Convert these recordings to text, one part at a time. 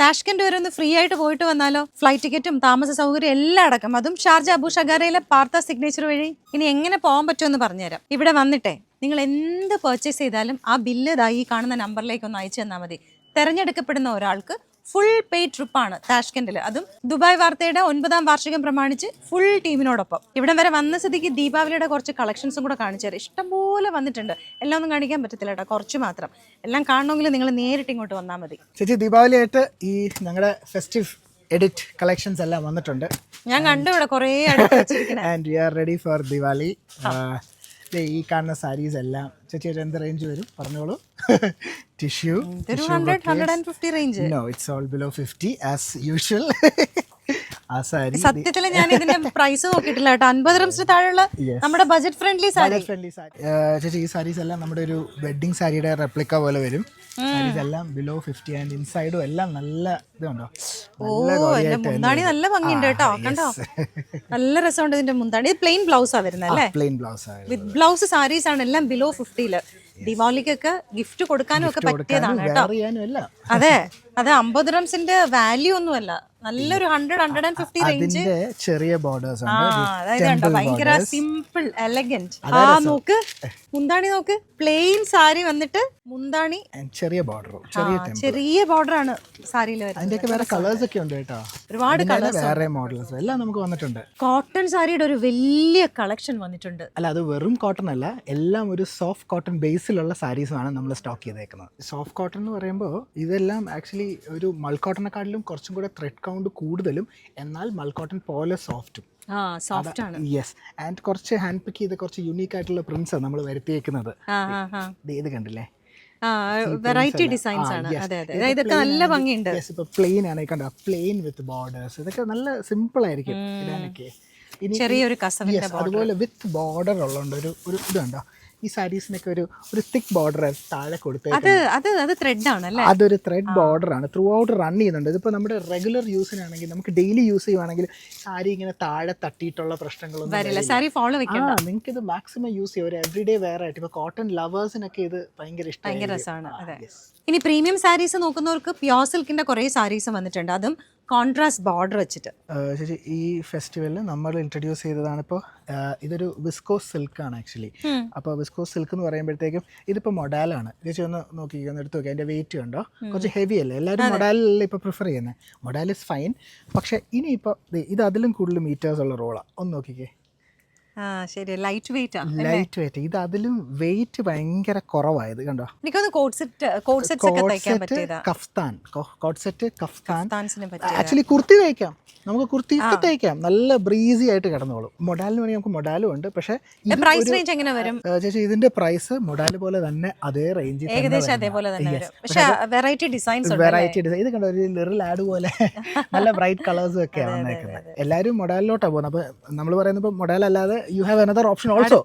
Tashkent വരെ ഒന്ന് free ആയിട്ട് പോയിട്ട് വന്നാലോ? ഫ്ലൈറ്റ് ടിക്കറ്റും താമസ സൗകര്യം എല്ലാം അടക്കം. അതും ഷാർജ അബു ഷഗാരയിലെ പാർത്ത സിഗ്നേച്ചർ വഴി. ഇനി എങ്ങനെ പോകാൻ പറ്റുമെന്ന് പറഞ്ഞുതരാം. ഇവിടെ വന്നിട്ടേ നിങ്ങൾ എന്ത് പർച്ചേസ് ചെയ്താലും ആ ബില്ല് ഇതായി കാണുന്ന നമ്പറിലേക്ക് ഒന്ന് അയച്ചു തന്നാൽ മതി. തിരഞ്ഞെടുക്കപ്പെടുന്ന ഒരാൾക്ക് ഫുൾ പേ ട്രിപ്പാണ് താഷ്കെൻഡിൽ അതും ദുബായ് വാർത്തയുടെ ഒൻപതാം വാർഷികം പ്രമാണിച്ച് ഫുൾ ടീമിനോടൊപ്പം ഇവിടം വരെ വന്ന സ്ഥിതിക്ക് ദീപാവലിയുടെ കുറച്ച് കളക്ഷൻസും കൂടെ കാണിച്ചു തരാം. ഇഷ്ടംപോലെ വന്നിട്ടുണ്ട്. എല്ലാം ഒന്നും കാണിക്കാൻ പറ്റത്തില്ല കേട്ടോ കുറച്ച് മാത്രം. എല്ലാം കാണണമെങ്കിൽ നിങ്ങൾ നേരിട്ട് ഇങ്ങോട്ട് വന്നാൽ മതി. ചേച്ചി ദീപാവലി ആയിട്ട് ഈ ഞങ്ങളുടെ ഫെസ്റ്റീവ് എഡിറ്റ് കളക്ഷൻസ് എല്ലാം വന്നിട്ടുണ്ട്. ഞാൻ കണ്ടു ഇവിടെ കുറേ and we are ready for Diwali ഈ കാണുന്ന സാരീസ് എല്ലാം. ചേച്ചി എന്ത് റേഞ്ച് വരും? പറഞ്ഞോളൂ. Tissue no it's all below fifty as usual ആ സാരി സത്യത്തിൽ ഞാൻ ഇതിന്റെ പ്രൈസ് നോക്കിയിട്ടില്ല കേട്ടോ. അൻപത് റംസിന് താഴെയുള്ള നമ്മുടെ budget friendly sari. Friendly sari. ചേച്ചി ഈ സാരീസ് എല്ലാം നമ്മുടെ ഒരു വെഡിങ് സാരിയുടെ റെപ്ലിക്ക പോലെ വരും. സാരീസ് എല്ലാം ബിലോ ഫിഫ്റ്റി ആൻഡ് ഇൻസൈഡും എല്ലാം നല്ല ഇതുണ്ടോ? ഓ എന്റെ മുന്താണി നല്ല ഭംഗിയുണ്ട് കേട്ടോ കണ്ടോ? നല്ല രസമുണ്ട് ഇതിന്റെ മുന്താണി ഇത് പ്ലെയിൻ ബ്ലൗസാ വരുന്നത് അല്ലേ? Plain blouse with blouse sarees ആണ് എല്ലാം ബിലോ ഫിഫ്റ്റിയിൽ ദിവാലിക്കൊക്കെ ഗിഫ്റ്റ് കൊടുക്കാനും ഒക്കെ പറ്റിയതാണ് കേട്ടോ. അതെ. അതെ അമ്പത് റംസിന്റെ വാല്യൂ ഒന്നുമല്ല. നല്ലൊരു hundred hundred and fifty range ചെറിയ ബോർഡേഴ്സ് ആണ് അതായത് ഭയങ്കര സിമ്പിൾ എലഗന്റ് ആ നോക്ക്. മുന്താണി നോക്ക്. പ്ലെയിൻ സാരി വന്നിട്ട് മുന്താണി. ചെറിയ ബോർഡർ ചെറിയ ബോർഡർ ആണ് സാരിയിൽ അതിന്റെയൊക്കെ വേറെ കളേഴ്സ് ഒക്കെ ഉണ്ട് കേട്ടോ. ഒരുപാട് കളേഴ്സ് വേറെ മോഡൽസ് എല്ലാം നമുക്ക് വന്നിട്ടുണ്ട്. കോട്ടൺ സാരിയുടെ ഒരു വലിയ കളക്ഷൻ വന്നിട്ടുണ്ട്. അല്ല അത് വെറും കോട്ടൺ അല്ല. എല്ലാം ഒരു സോഫ്റ്റ് കോട്ടൺ ബേസിലുള്ള സാരീസുമാണ് നമ്മൾ സ്റ്റോക്ക് ചെയ്തേക്കുന്നത്. സോഫ്റ്റ് കോട്ടൺ എന്ന് പറയുമ്പോൾ ഇതെല്ലാം ആക്ച്വലി ഒരു മൾക്കോട്ടനെക്കാട്ടിലും കുറച്ചും കൂടെ ത്രെഡ് കൗണ്ട് കൂടുതലും എന്നാൽ മൾക്കോട്ടൺ പോലെ സോഫ്റ്റും സോഫ്റ്റ് ആണ്. യെസ് ആൻഡ് കുറച്ച് ഹാൻഡ് പിക്ക് ചെയ്ത കുറച്ച് യുണീക്ക് ആയിട്ടുള്ള പ്രിന്റ്സാണ് നമ്മൾ വരുത്തിയേക്കുന്നത്. ഇത് കണ്ടില്ലേ? വെറൈറ്റി ഡിസൈൻസ് ആണ്. ഇതൊക്കെ നല്ല ഭംഗിയുണ്ട്. പ്ലെയിൻ ആണ്. കണ്ടോ? പ്ലെയിൻ വിത്ത് ബോർഡേഴ്സ് ഇതൊക്കെ നല്ല സിമ്പിൾ ആയിരിക്കും ഇടാനൊക്കെ. ചെറിയൊരു അതുപോലെ വിത്ത് ബോർഡർ ഉള്ളതുകൊണ്ട് ഒരു ഒരു ഇത് കണ്ടോ ഈ സാരീസിനൊക്കെ ഒരു ഒരു തിക്ക് ബോർഡർ താഴെ കൊടുത്തേ അത് അത് ത്രെഡ് അതൊരു ത്രെഡ് ബോർഡർ ആണ്. ത്രൂ ഔട്ട് റൺ ചെയ്യുന്നുണ്ട്. ഇതിപ്പോൾ നമ്മുടെ റെഗുലർ യൂസിനാണെങ്കിൽ നമുക്ക് ഡെയിലി യൂസ് ചെയ്യുവാണെങ്കിൽ സാരി ഇങ്ങനെ താഴെ തട്ടിയിട്ടുള്ള പ്രശ്നങ്ങളൊന്നും വരില്ല. സാരി ഫോളോ നിങ്ങൾക്ക് ഇത് മാക്സിമം യൂസ് ചെയ്യാം. ഒരു എവറി ഡേ വെയർ ആയിട്ട്. ഇപ്പോൾ കോട്ടൺ ലവേഴ്സിനൊക്കെ ഇത് ഭയങ്കര ഭയങ്കര ഇഷ്ടമായി രസമാണ് ഇനി പ്രീമിയം സാരീസ് നോക്കുന്നവർക്ക് പ്യോർ സിൽക്കിന്റെ കുറേ സാരീസ് വന്നിട്ടുണ്ട്. അതും കോൺട്രാസ്റ്റ് ബോർഡർ വെച്ചിട്ട്. ശരി ഈ ഫെസ്റ്റിവലിൽ നമ്മൾ ഇൻട്രൊഡ്യൂസ് ചെയ്തതാണ് ഇപ്പോൾ ഇതൊരു വിസ്കോസ് സിൽക്ക് ആണ് ആക്ച്വലി അപ്പോൾ വിസ്കോസ് സിൽക്ക് എന്ന് പറയുമ്പോഴത്തേക്കും ഇതിപ്പോൾ മൊഡാലാണ് ചേച്ചി ഒന്ന് നോക്കി ഒന്ന് എടുത്ത് നോക്കി അതിന്റെ വെയിറ്റ് കണ്ടോ? കുറച്ച് ഹെവി അല്ലേ? എല്ലാവരും മൊഡാലല്ലേ ഇപ്പോൾ പ്രിഫർ ചെയ്യുന്നത് മൊഡാൽ ഇസ് ഫൈൻ പക്ഷേ ഇനിയിപ്പോൾ ഇത് അതിലും കൂടുതൽ മീറ്റേഴ്സ് ഉള്ള റോളാണ് ഒന്ന് നോക്കിക്കേ. ശരി ലൈറ്റ് വെയിറ്റ് ആണ് ലൈറ്റ് വെയിറ്റ് ഇത് അതിലും വെയിറ്റ് ഭയങ്കര കുറവായത് കണ്ടോ? എനിക്കൊന്ന് സെറ്റ് ഒക്കെ തയ്ക്കാൻ പറ്റിയതാ. Kaftan. Coat set kaftan. Actually kurti തയ്ക്കാം. നമുക്ക് കുർത്തി തയ്ക്കാം. നല്ല ബ്രീസി ആയിട്ട് കിടന്നോളും. മൊഡാലിന് വേണമെങ്കിൽ നമുക്ക് മൊഡാലും ഉണ്ട്. പക്ഷേ പ്രൈസ് റേഞ്ച് എങ്ങനെ വരും? ചേച്ചി ഇതിന്റെ പ്രൈസ് മൊഡാൽ പോലെ തന്നെ അതേ റേഞ്ചിൽ ഏകദേശം അതേപോലെ തന്നെ പക്ഷെ വെറൈറ്റി ഡിസൈൻസ് വെറൈറ്റി ഡിസൈൻ ഇത് കണ്ടോ ഒരു ലിറിൽ ആഡ് പോലെ. നല്ല ബ്രൈറ്റ് കളേഴ്സും ഒക്കെയാണ് വന്നേക്കുന്നത്. എല്ലാവരും മൊഡാലിലോട്ടാണ് പോകുന്നത്. അപ്പോൾ നമ്മൾ പറയുന്നത് ഇപ്പോൾ അല്ലാതെ you have another option also.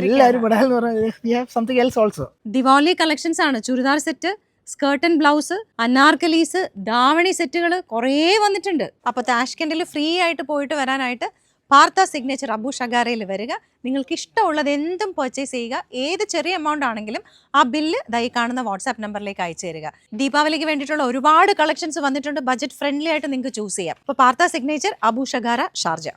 എല്ലാവരും ഇവിടെ എന്ന് പറഞ്ഞാൽ something else also Diwali collections ആണ്. Churidar set skirt and blouse anarkalis davani സെറ്റുകൾ കുറേ വന്നിട്ടുണ്ട്. അപ്പോൾ താഷ്കൻഡിൽ ഫ്രീ ആയിട്ട് പോയിട്ട് വരാനായിട്ട് പാർത്ത സിഗ്നേച്ചർ അബു ഷഗാരയിൽ വരിക. നിങ്ങൾക്ക് ഇഷ്ടമുള്ളത് എന്തും പർച്ചേസ് ചെയ്യുക. ഏത് ചെറിയ എമൗണ്ട് ആണെങ്കിലും ആ ബില്ല് ദൈ കാണുന്ന വാട്സാപ്പ് നമ്പറിലേക്ക് അയച്ചു തരിക. ദീപാവലിക്ക് വേണ്ടിയിട്ടുള്ള ഒരുപാട് കളക്ഷൻസ് വന്നിട്ടുണ്ട്. ബജറ്റ് ഫ്രണ്ട്ലി ആയിട്ട് നിങ്ങൾക്ക് ചൂസ് ചെയ്യാം. അപ്പോൾ പാർത്ത സിഗ്നേച്ചർ അബു ഷഗാര ഷാർജ